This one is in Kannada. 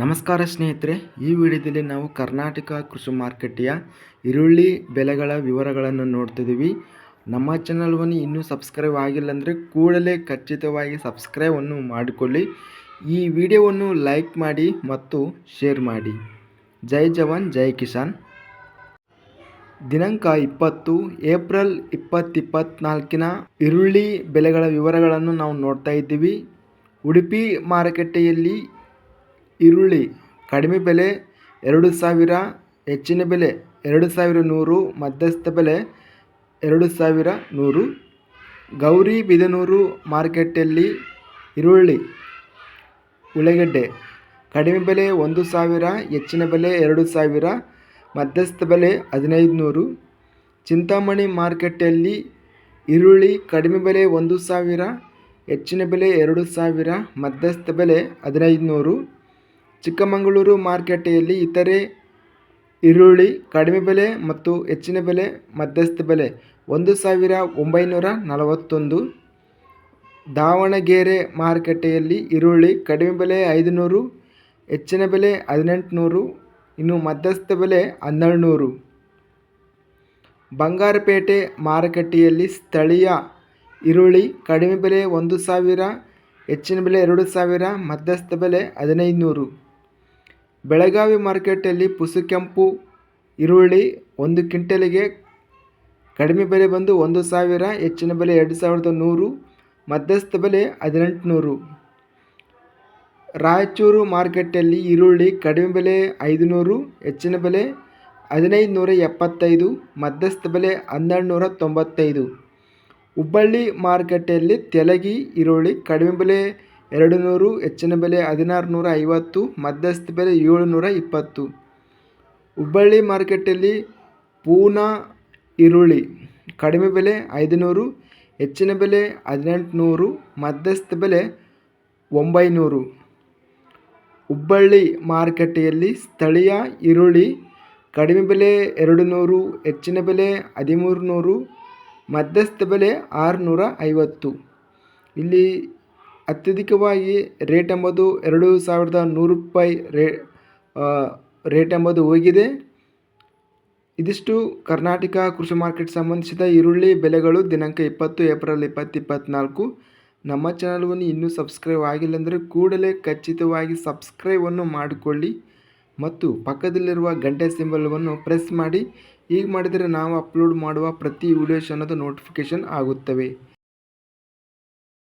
ನಮಸ್ಕಾರ ಸ್ನೇಹಿತರೆ, ಈ ವಿಡಿಯೋದಲ್ಲಿ ನಾವು ಕರ್ನಾಟಕ ಕೃಷಿ ಮಾರುಕಟ್ಟೆಯ ಈರುಳ್ಳಿ ಬೆಲೆಗಳ ವಿವರಗಳನ್ನು ನೋಡ್ತಿದ್ದೀವಿ. ನಮ್ಮ ಚಾನಲ್ವನ್ನು ಇನ್ನೂ ಸಬ್ಸ್ಕ್ರೈಬ್ ಆಗಿಲ್ಲ ಅಂದರೆ ಕೂಡಲೇ ಖಚಿತವಾಗಿ ಸಬ್ಸ್ಕ್ರೈಬನ್ನು ಮಾಡಿಕೊಳ್ಳಿ. ಈ ವಿಡಿಯೋವನ್ನು ಲೈಕ್ ಮಾಡಿ ಮತ್ತು ಶೇರ್ ಮಾಡಿ. ಜೈ ಜವಾನ್, ಜೈ ಕಿಸಾನ್. ದಿನಾಂಕ ಇಪ್ಪತ್ತು, ಏಪ್ರಿಲ್ ಇಪ್ಪತ್ತಿಪ್ಪತ್ನಾಲ್ಕಿನ ಈರುಳ್ಳಿ ಬೆಲೆಗಳ ವಿವರಗಳನ್ನು ನಾವು ನೋಡ್ತಾ ಇದ್ದೀವಿ. ಉಡುಪಿ ಮಾರುಕಟ್ಟೆಯಲ್ಲಿ ಈರುಳ್ಳಿ ಕಡಿಮೆ ಬೆಲೆ ಎರಡು ಸಾವಿರ, ಹೆಚ್ಚಿನ ಬೆಲೆ ಎರಡು ಸಾವಿರ ನೂರು, ಮಧ್ಯಸ್ಥ ಬೆಲೆ ಎರಡು ಸಾವಿರ ನೂರು. ಗೌರಿಬಿದನೂರು ಮಾರ್ಕೆಟಲ್ಲಿ ಈರುಳ್ಳಿ, ಉಳ್ಳಾಗಡ್ಡೆ ಕಡಿಮೆ ಬೆಲೆ ಒಂದು ಸಾವಿರ, ಹೆಚ್ಚಿನ ಬೆಲೆ ಎರಡು ಸಾವಿರ, ಮಧ್ಯಸ್ಥ ಬೆಲೆ ಹದಿನೈದು ನೂರು ಚಿಂತಾಮಣಿ ಮಾರ್ಕೆಟಲ್ಲಿ ಈರುಳ್ಳಿ ಕಡಿಮೆ ಬೆಲೆ ಒಂದು ಸಾವಿರ, ಹೆಚ್ಚಿನ ಬೆಲೆ ಎರಡು ಸಾವಿರ, ಮಧ್ಯಸ್ಥ ಬೆಲೆ ಹದಿನೈದು ನೂರು ಚಿಕ್ಕಮಗಳೂರು ಮಾರುಕಟ್ಟೆಯಲ್ಲಿ ಇತರೆ ಈರುಳ್ಳಿ, ಕಡಿಮೆ ಬೆಲೆ ಮತ್ತು ಹೆಚ್ಚಿನ ಬೆಲೆ, ಮಧ್ಯಸ್ಥ ಬೆಲೆ ಒಂದು ಸಾವಿರ ಒಂಬೈನೂರ ನಲವತ್ತೊಂದು. ದಾವಣಗೆರೆ ಮಾರುಕಟ್ಟೆಯಲ್ಲಿ ಈರುಳ್ಳಿ ಕಡಿಮೆ ಬೆಲೆ ಐದುನೂರು, ಹೆಚ್ಚಿನ ಬೆಲೆ ಹದಿನೆಂಟುನೂರು, ಇನ್ನು ಮಧ್ಯಸ್ಥ ಬೆಲೆ ಹನ್ನೆರಡು ನೂರು ಬಂಗಾರಪೇಟೆ ಮಾರುಕಟ್ಟೆಯಲ್ಲಿ ಸ್ಥಳೀಯ ಈರುಳ್ಳಿ ಕಡಿಮೆ ಬೆಲೆ ಒಂದು ಸಾವಿರ, ಹೆಚ್ಚಿನ ಬೆಲೆ ಎರಡು ಸಾವಿರ, ಮಧ್ಯಸ್ಥ ಬೆಲೆ ಹದಿನೈದು ನೂರು ಬೆಳಗಾವಿ ಮಾರ್ಕೆಟಲ್ಲಿ ಪುಸುಕೆಂಪು, ಈರುಳ್ಳಿ ಒಂದು ಕ್ವಿಂಟಲಿಗೆ ಕಡಿಮೆ ಬೆಲೆ ಬಂದು ಒಂದು ಸಾವಿರ, ಹೆಚ್ಚಿನ ಬೆಲೆ ಎರಡು ಸಾವಿರದ ನೂರು, ಮಧ್ಯಸ್ಥ ಬೆಲೆ ಹದಿನೆಂಟುನೂರು. ರಾಯಚೂರು ಮಾರ್ಕೆಟಲ್ಲಿ ಈರುಳ್ಳಿ ಕಡಿಮೆ ಬೆಲೆ ಐದುನೂರು, ಹೆಚ್ಚಿನ ಬೆಲೆ ಹದಿನೈದು ನೂರ ಎಪ್ಪತ್ತೈದು, ಮಧ್ಯಸ್ಥ ಬೆಲೆ ಹನ್ನೆರಡು ನೂರ ತೊಂಬತ್ತೈದು. ಹುಬ್ಬಳ್ಳಿ ಮಾರುಕಟ್ಟೆಯಲ್ಲಿ ತೆಲಗಿ ಈರುಳ್ಳಿ ಕಡಿಮೆ ಬೆಲೆ ಎರಡು ನೂರು ಹೆಚ್ಚಿನ ಬೆಲೆ ಹದಿನಾರು ನೂರ ಐವತ್ತು, ಮಧ್ಯಸ್ಥ ಬೆಲೆ ಏಳುನೂರ ಇಪ್ಪತ್ತು. ಹುಬ್ಬಳ್ಳಿ ಮಾರ್ಕೆಟಲ್ಲಿ ಪೂನಾ ಈರುಳ್ಳಿ, ಕಡಿಮೆ ಬೆಲೆ ಐದುನೂರು, ಹೆಚ್ಚಿನ ಬೆಲೆ ಹದಿನೆಂಟುನೂರು, ಮಧ್ಯಸ್ಥ ಬೆಲೆ ಒಂಬೈನೂರು. ಹುಬ್ಬಳ್ಳಿ ಮಾರುಕಟ್ಟೆಯಲ್ಲಿ ಸ್ಥಳೀಯ ಈರುಳ್ಳಿ, ಕಡಿಮೆ ಬೆಲೆ ಎರಡು ನೂರು ಹೆಚ್ಚಿನ ಬೆಲೆ ಹದಿಮೂರು ನೂರು ಮಧ್ಯಸ್ಥ ಬೆಲೆ ಆರುನೂರ ಐವತ್ತು. ಇಲ್ಲಿ ಅತ್ಯಧಿಕವಾಗಿ ರೇಟ್ ಎಂಬುದು ಎರಡು ಸಾವಿರದ ನೂರು ರೂಪಾಯಿ ರೇ ರೇಟ್ ಎಂಬುದು ಹೋಗಿದೆ. ಇದಿಷ್ಟು ಕರ್ನಾಟಕ ಕೃಷಿ ಮಾರ್ಕೆಟ್ ಸಂಬಂಧಿಸಿದ ಈರುಳ್ಳಿ ಬೆಲೆಗಳು ದಿನಾಂಕ ಇಪ್ಪತ್ತು ಏಪ್ರಿಲ್ ಇಪ್ಪತ್ತು ಇಪ್ಪತ್ತ್ನಾಲ್ಕು ನಮ್ಮ ಚಾನಲ್ವನ್ನು ಇನ್ನೂ ಸಬ್ಸ್ಕ್ರೈಬ್ ಆಗಿಲ್ಲ ಅಂದರೆ ಕೂಡಲೇ ಖಚಿತವಾಗಿ ಸಬ್ಸ್ಕ್ರೈಬನ್ನು ಮಾಡಿಕೊಳ್ಳಿ ಮತ್ತು ಪಕ್ಕದಲ್ಲಿರುವ ಗಂಟೆ ಸಿಂಬಲ್ವನ್ನು ಪ್ರೆಸ್ ಮಾಡಿ. ಹೀಗೆ ಮಾಡಿದರೆ ನಾವು ಅಪ್ಲೋಡ್ ಮಾಡುವ ಪ್ರತಿ ವಿಡಿಯೋಸ್ ಅನ್ನೋದು ನೋಟಿಫಿಕೇಷನ್ ಆಗುತ್ತವೆ.